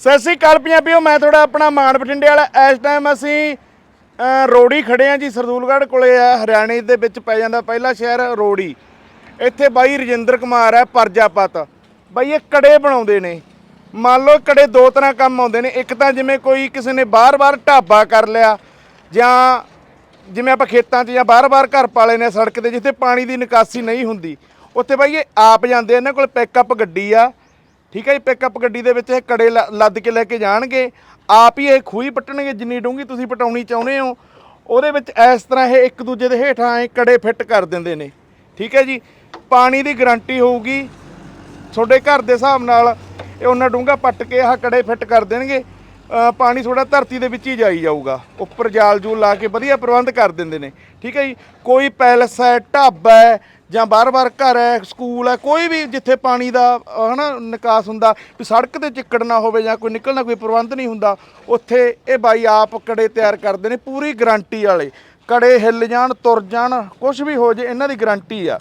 ਸਤਿ ਸ੍ਰੀ ਅਕਾਲ ਪੰਜਾਬੀਓ, ਮੈਂ ਤੁਹਾਡਾ ਆਪਣਾ ਮਾਨ ਬਠਿੰਡੇ ਵਾਲਾ। ਇਸ ਟਾਈਮ ਅਸੀਂ ਰੋੜੀ ਖੜੇ ਆ ਜੀ, ਸਰਦੂਲਗੜ੍ਹ ਕੋਲੇ ਆ, ਹਰਿਆਣੇ ਦੇ ਵਿੱਚ ਪੈ ਜਾਂਦਾ ਪਹਿਲਾ ਸ਼ਹਿਰ ਰੋੜੀ। ਇੱਥੇ ਬਾਈ ਰਜਿੰਦਰ ਕੁਮਾਰ ਹੈ ਪਰਜਾਪਤ ਬਾਈ, ਇਹ ਕੜੇ ਬਣਾਉਂਦੇ ਨੇ। ਮੰਨ ਲਓ ਕੜੇ ਦੋ ਤਰ੍ਹਾਂ ਕੰਮ ਆਉਂਦੇ ਨੇ। ਇੱਕ ਤਾਂ ਜਿਵੇਂ ਕੋਈ ਕਿਸੇ ਨੇ ਬਾਰ-ਬਾਰ ਢਾਬਾ ਕਰ ਲਿਆ, ਜਾਂ ਜਿਵੇਂ ਆਪਾਂ ਖੇਤਾਂ 'ਚ ਜਾਂ ਬਾਰ-ਬਾਰ ਘਰ ਪਾਲੇ ਨੇ ਸੜਕ ਤੇ ਜਿੱਥੇ ਪਾਣੀ ਦੀ ਨਿਕਾਸੀ ਨਹੀਂ ਹੁੰਦੀ। ਉੱਥੇ ਬਾਈ, ਇਹ ਆਪ ਜਾਂਦੇ ਇਹਨਾਂ ਕੋਲ ਪਿਕਅਪ ਗੱਡੀ ਆ। ਠੀਕ ਹੈ ਜੀ ਪਿਕਅਪ ਗੱਡੀ ਦੇ ਵਿੱਚ ਇਹ ਕੜੇ ਲ- ਲੱਦ ਕੇ ਲੈ ਕੇ ਜਾਣਗੇ। ਆਪ ਹੀ ਇਹ ਖੂਹੀ ਪੱਟਣਗੇ, ਜਿੰਨੀ ਡੂੰਗੀ ਤੁਸੀਂ ਪਟਾਉਣੀ ਚਾਹੁੰਦੇ ਹੋ। ਉਹਦੇ ਵਿੱਚ ਇਸ ਤਰ੍ਹਾਂ ਇਹ ਇੱਕ ਦੂਜੇ ਦੇ ਹੇਠਾਂ ਐ ਕੜੇ ਫਿੱਟ ਕਰ ਦਿੰਦੇ ਨੇ। ਠੀਕ ਹੈ ਜੀ, ਪਾਣੀ ਦੀ ਗਾਰੰਟੀ ਹੋਊਗੀ। ਤੁਹਾਡੇ ਘਰ ਦੇ ਹਿਸਾਬ ਨਾਲ ਇਹ ਉਹਨਾਂ ਡੂੰਗਾ ਪੱਟ ਕੇ ਆਹ ਕੜੇ ਫਿੱਟ ਕਰ ਦੇਣਗੇ। ਪਾਣੀ ਥੋੜਾ ਧਰਤੀ ਦੇ ਵਿੱਚ ਹੀ ਜਾਈ ਜਾਊਗਾ। ਉੱਪਰ ਜਾਲ ਜੂਲ ਲਾ ਕੇ ਵਧੀਆ ਪ੍ਰਬੰਧ ਕਰ ਦਿੰਦੇ ਨੇ। ਠੀਕ ਹੈ ਜੀ? ਕੋਈ ਪੈਲਸ ਹੈ ਢਾਬਾ ਹੈ ਜਾਂ ਬਾਰ-ਬਾਰ ਘਰ ਹੈ ਸਕੂਲ ਹੈ ਕੋਈ ਵੀ ਜਿੱਥੇ ਪਾਣੀ ਦਾ ਅ, ਹਨਾ ਨਿਕਾਸ ਹੁੰਦਾ ਵੀ ਸੜਕ ਤੇ ਚਿੱਕੜ ਨਾ ਹੋਵੇ ਜਾਂ ਕੋਈ ਨਿਕਲਣਾ ਕੋਈ ਪ੍ਰਬੰਧ ਨਹੀਂ ਹੁੰਦਾ ਉੱਥੇ ਇਹ ਬਾਈ ਆਪ ਕੜੇ ਤਿਆਰ ਕਰਦੇ ਨੇ ਪੂਰੀ ਗਾਰੰਟੀ ਵਾਲੇ। ਕੜੇ ਹਿੱਲ ਜਾਣ ਤੁਰ ਜਾਣ ਕੁਝ ਵੀ ਹੋ ਜੇ ਇਹਨਾਂ ਦੀ ਗਾਰੰਟੀ ਆ।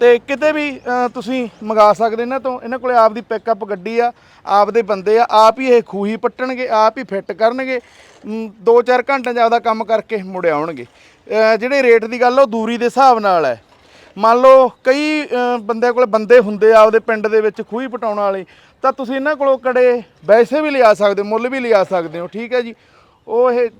ਤੇ ਕਿਤੇ ਵੀ ਤੁਸੀਂ ਮੰਗਾ ਸਕਦੇ ਇਹਨਾਂ ਤੋਂ। ਇਹਨਾਂ ਕੋਲੇ ਆਪ ਦੀ ਪਿਕਅਪ ਗੱਡੀ ਆ ਆਪ ਦੇ ਬੰਦੇ ਆ ਆਪ ਹੀ ਇਹ ਖੂਹੀ ਪੱਟਣਗੇ ਆਪ ਹੀ ਫਿੱਟ ਕਰਨਗੇ। 2-4 ਘੰਟੇ ਜ਼ਿਆਦਾ ਕੰਮ ਕਰਕੇ ਮੁੜ ਆਉਣਗੇ। ਜਿਹੜੇ ਰੇਟ ਦੀ ਗੱਲ ਉਹ ਦੂਰੀ ਦੇ ਹਿਸਾਬ ਨਾਲ ਹੈ ਮੰਨ ਲਓ ਕਈ ਅ, ਬੰਦਿਆਂ ਕੋਲ ਬੰਦੇ ਹੁੰਦੇ ਆ ਆਪਦੇ ਪਿੰਡ ਦੇ ਵਿੱਚ ਖੂਹੀ ਪਟਾਉਣ ਵਾਲੇ ਤਾਂ ਤੁਸੀਂ ਇਹਨਾਂ ਕੋਲੋਂ ਕੜੇ ਵੈਸੇ ਵੀ ਲਿਆ ਸਕਦੇ ਹੋ ਮੁੱਲ ਵੀ ਲਿਆ ਸਕਦੇ ਹੋ ਠੀਕ ਹੈ ਜੀ? ਉਹ ਇਹ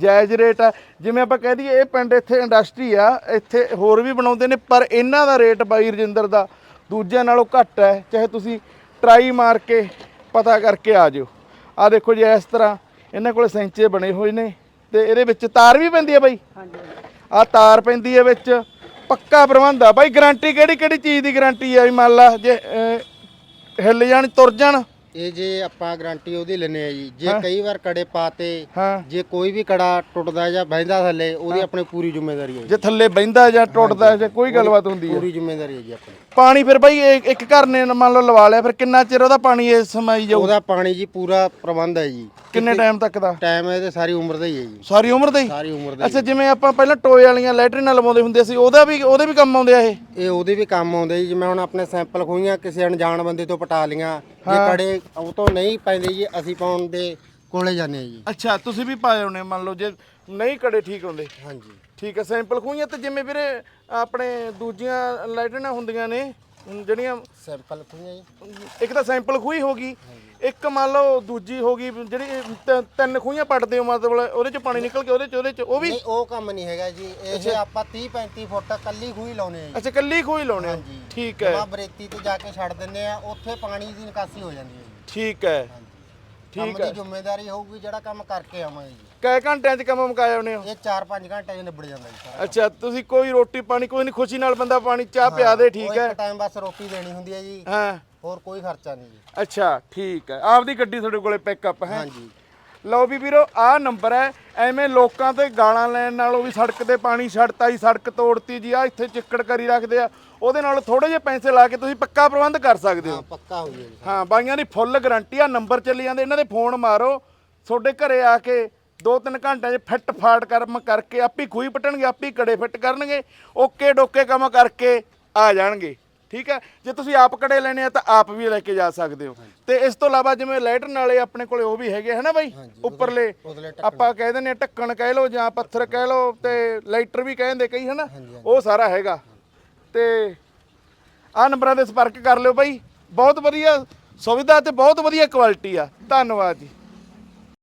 ਜਾਇਜ਼ ਰੇਟ ਆ। ਜਿਵੇਂ ਆਪਾਂ ਕਹਿ ਦਈਏ ਇਹ ਪਿੰਡ ਇੱਥੇ ਇੰਡਸਟਰੀ ਆ ਇੱਥੇ ਹੋਰ ਵੀ ਬਣਾਉਂਦੇ ਨੇ ਪਰ ਇਹਨਾਂ ਦਾ ਰੇਟ ਬਾਈ ਰਜਿੰਦਰ ਦਾ ਦੂਜਿਆਂ ਨਾਲੋਂ ਘੱਟ ਹੈ। ਚਾਹੇ ਤੁਸੀਂ ਟਰਾਈ ਮਾਰ ਕੇ ਪਤਾ ਕਰਕੇ ਆ ਜਿਓ। ਆ ਦੇਖੋ ਜੀ ਇਸ ਤਰ੍ਹਾਂ ਇਹਨਾਂ ਕੋਲ ਸੈਂਚੇ ਬਣੇ ਹੋਏ ਨੇ ਤੇ ਇਹਦੇ ਵਿੱਚ ਤਾਰ ਵੀ ਪੈਂਦੀ ਹੈ ਬਾਈ? ਆ ਤਾਰ ਪੈਂਦੀ ਹੈ ਵਿੱਚ ਪੱਕਾ ਪ੍ਰਬੰਧ ਆ। ਬਾਈ ਗਾਰੰਟੀ ਕਿਹੜੀ ਕਿਹੜੀ ਚੀਜ਼ ਦੀ ਗਾਰੰਟੀ ਆ ਵੀ ਮੰਨ ਲਾ ਜੇ ਹਿੱਲ ਜਾਣ ਤੁਰ ਜਾਣ ਇਹ ਜੇ ਆਪਾਂ ਗਾਰੰਟੀ ਉਹਦੀ ਲੈਨੇ ਆ ਜੀ। ਜੇ ਕਈ ਵਾਰ ਕੜੇ ਪਾਤੇ ਹਾਂ। ਜੇ ਕੋਈ ਵੀ ਕੜਾ ਟੁੱਟਦਾ ਜਾਂ ਬਹਿੰਦਾ ਥੱਲੇ ਉਹਦੀ ਆਪਣੀ ਪੂਰੀ ਜ਼ਿੰਮੇਵਾਰੀ ਹੈ ਜੀ। ਜੇ ਥੱਲੇ ਬਹਿੰਦਾ ਜਾਂ ਟੁੱਟਦਾ ਜਾਂ ਕੋਈ ਗੱਲਬਾਤ ਹੁੰਦੀ ਹੈ। ਪੂਰੀ ਜ਼ਿੰਮੇਵਾਰੀ ਹੈ ਜੀ ਆਪਣੀ। ਪਾਣੀ ਫਿਰ ਬਾਈ ਇਹ ਇੱਕ ਘਰ ਨੇ ਮੰਨ ਲਓ ਲਵਾ ਲਿਆ ਫਿਰ ਕਿੰਨਾ ਚਿਰ ਉਹਦਾ ਪਾਣੀ ਇਹ ਸਮਾਈ ਜਾਊ? ਉਹਦਾ ਪਾਣੀ ਜੀ ਪੂਰਾ ਪ੍ਰਬੰਧ ਹੈ ਜੀ। ਕਿੰਨੇ ਟਾਈਮ ਤੱਕ ਦਾ? ਟਾਈਮ ਇਹਦੇ ਸਾਰੀ ਉਮਰ ਦਾ ਹੀ ਹੈ ਜੀ। ਸਾਰੀ ਉਮਰ ਦਾ ਹੀ? ਸਾਰੀ ਉਮਰ ਦਾ ਅੱਛਾ ਜਿਵੇਂ ਆਪਾਂ ਪਹਿਲਾਂ ਟੋਏ ਵਾਲੀਆਂ ਲੈਟਰੀਨਾਂ ਲਵਾਉਂਦੇ ਹੁੰਦੇ ਸੀ ਉਹਦਾ ਵੀ ਉਹਦੇ ਵੀ ਕੰਮ ਆਉਂਦੇ ਆ ਇਹ? ਇਹ ਉਹਦੇ ਵੀ ਕੰਮ ਆਉਂਦੇ ਜੀ ਜਿਵੇਂ ਹੁਣ ਆਪਣੇ ਸੈਂਪਲ ਖੋਈਆਂ ਕਿਸੇ ਅਣਜਾਣ ਬੰਦੇ ਤੋਂ ਪਟਾ ਲੀਆਂ ਜੇ ਕੜੇ ਉਹ ਤੋਂ ਨਹੀਂ ਪੈਂਦੇ ਜੀ ਅਸੀਂ ਪਾਉਣ ਦੇ ਕੋਲੇ ਜਾਂਦੇ ਆ ਜੀ। ਅੱਛਾ ਤੁਸੀਂ ਵੀ ਪਾਏ ਹੋਣੇ ਮੰਨ ਲਓ ਜੇ ਨਹੀਂ ਕੜੇ ਠੀਕ ਹੁੰਦੇ ਹਾਂਜੀ। ਠੀਕ ਹੈ ਸੈਂਪਲ ਖੂਹੀਆਂ ਤੇ ਜਿਵੇਂ ਵੀਰੇ ਆਪਣੇ ਦੂਜੀਆਂ ਲੈਟਰੀਨਾਂ ਹੁੰਦੀਆਂ ਨੇ ਜਿਹੜੀਆਂ ਸੈਂਪਲ ਖੋਈਆਂ ਜੀ। ਇੱਕ ਤਾਂ ਸੈਂਪਲ ਖੂਹੀ ਹੋ ਗਈ ਇੱਕ ਮੰਨ ਲਓ ਦੂਜੀ ਹੋ ਗਈ ਜਿਹੜੀ ਤ- ਤਿੰਨ ਖੂਹੀਆਂ ਪੱਟਦੇ ਹੋ ਮਤਲਬ ਉਹਦੇ ਚ ਪਾਣੀ ਨਿਕਲ ਕੇ ਉਹਦੇ ਚ ਉਹਦੇ ਚ ਉਹ ਵੀ ਨਹੀਂ ਉਹ ਕੰਮ ਨਹੀਂ ਹੈਗਾ ਜੀ। ਇਹ ਆਪਾਂ 30 35 ਫੁੱਟ ਕੱਲੀ ਖੂਹੀ ਲਾਉਨੇ ਆ ਜੀ। ਅੱਛਾ ਕੱਲੀ ਖੂਹੀ ਲਾਉਣੇ ਆ? ਹਾਂਜੀ। ਠੀਕ ਹੈ। ਜਮਾ ਬਰੇਤੀ ਤੇ ਜਾ ਕੇ ਛੱਡ ਦਿੰਦੇ ਆ ਉੱਥੇ ਪਾਣੀ ਦੀ ਨਿਕਾਸੀ ਹੋ ਜਾਂਦੀ ਹੈ ਜੀ। ਠੀਕ ਹੈ। ਕੰਮ ਠੀਕ ਦੀ ਹੈ। ਜ਼ਿੰਮੇਵਾਰੀ ਹੋਊਗੀ ਜਿਹੜਾ ਕੰਮ ਕਰਕੇ ਆਵਾਂਗੇ ਜੀ। ਕਈ ਘੰਟਿਆਂ ਚ ਕੰਮ ਮੁਕਾਏ ਆਉਣੇ ਹੋ? ਇਹ 4-5 ਘੰਟੇ 'ਚ ਨਿਬੜ ਜਾਂਦਾ ਜੀ ਸਾਰਾ। ਅੱਛਾ ਤੁਸੀਂ ਕੋਈ ਰੋਟੀ ਪਾਣੀ ਕੋਈ ਨਹੀਂ ਖੁਸ਼ੀ ਨਾਲ ਬੰਦਾ ਪਾਣੀ ਚਾਹ ਪਿਆ ਦੇ ਠੀਕ ਹੈ। ਟਾਈਮ ਬਸ ਰੋਟੀ ਦੇਣੀ ਹੁੰਦੀ ਹੈ ਜੀ। ਹਾਂ। ਹੋਰ ਕੋਈ ਖਰਚਾ ਨਹੀਂ ਜੀ। ਅੱਛਾ ਠੀਕ ਹੈ। ਆਪਦੀ ਗੱਡੀ ਤੁਹਾਡੇ ਕੋਲੇ ਪਿਕਅਪ ਹੈ। ਹਾਂਜੀ। ਲਓ ਵੀ ਵੀਰੋ ਆਹ ਨੰਬਰ ਹੈ। ਐਵੇਂ ਲੋਕਾਂ ਤੇ ਗਾਲਾਂ ਲੈਣ ਨਾਲੋਂ ਵੀ ਸੜਕ ਤੇ ਪਾਣੀ ਛੱਡਤਾ ਜੀ ਸੜਕ ਤੋੜਤੀ ਜੀ ਆ ਇੱਥੇ ਚਿੱਕੜ ਕਰੀ ਰੱਖਦੇ ਆ। ਉਹਦੇ ਨਾਲ ਥੋੜੇ ਜਿਹੇ ਪੈਸੇ ਲਾ ਕੇ ਤੁਸੀਂ ਪੱਕਾ ਪ੍ਰਬੰਧ ਕਰ ਸਕਦੇ ਹੋ। ਹਾਂ ਪੱਕਾ ਹੋ ਗਿਆ ਜੀ। ਹਾਂ ਬਾਈਆਂ ਦੀ ਫੁੱਲ ਗਾਰੰਟੀ ਆ ਨੰਬਰ ਚੱਲੀ ਜਾਂਦੇ ਇਹਨਾਂ ਦੇ ਫੋਨ ਮਾਰੋ। ਤੁਹਾਡੇ ਘਰੇ ਆ ਕੇ 2-3 ਘੰਟਿਆਂ 'ਚ ਫਿੱਟ ਫਾੜ ਕਰਮ ਕਰਕੇ ਆਪੀ ਖੂਹੀ ਪਟਣਗੇ ਆਪੀ ਕੜੇ ਫਿੱਟ ਕਰਨਗੇ ਓਕੇ ਡੋਕੇ ਕੰਮ ਕਰਕੇ ਆ ਜਾਣਗੇ। ਠੀਕ ਹੈ? ਜੇ ਤੁਸੀਂ ਆਪ ਕੜੇ ਲੈਣੇ ਆ ਤਾਂ ਆਪ ਵੀ ਲੈ ਕੇ ਜਾ ਸਕਦੇ ਹੋ। ਤੇ ਇਸ ਤੋਂ ਇਲਾਵਾ ਜਿਵੇਂ ਲਾਈਟਰ ਨਾਲੇ ਆਪਣੇ ਕੋਲੇ ਉਹ ਵੀ ਹੈਗੇ ਹਨਾ ਬਾਈ? ਉੱਪਰਲੇ। ਆਪਾਂ ਕਹਿ ਦਿੰਦੇ ਆ ਢੱਕਣ ਕਹਿ ਲਓ ਜਾਂ ਪੱਥਰ ਕਹਿ ਲਓ ਤੇ ਲਾਈਟਰ ਵੀ ਕਹਿੰਦੇ ਕਈ ਹਨਾ? ਉਹ ਸਾਰਾ ਹੈਗਾ। ਤੇ ਆਹ ਨੰਬਰਾਂ ਦੇ ਸੰਪਰਕ ਕਰ ਲਿਓ ਬਾਈ। ਬਹੁਤ ਵਧੀਆ ਸੁਵਿਧਾ ਤੇ ਬਹੁਤ ਵਧੀਆ ਕੁਆਲਿਟੀ ਆ। ਧੰਨਵਾਦ ਜੀ।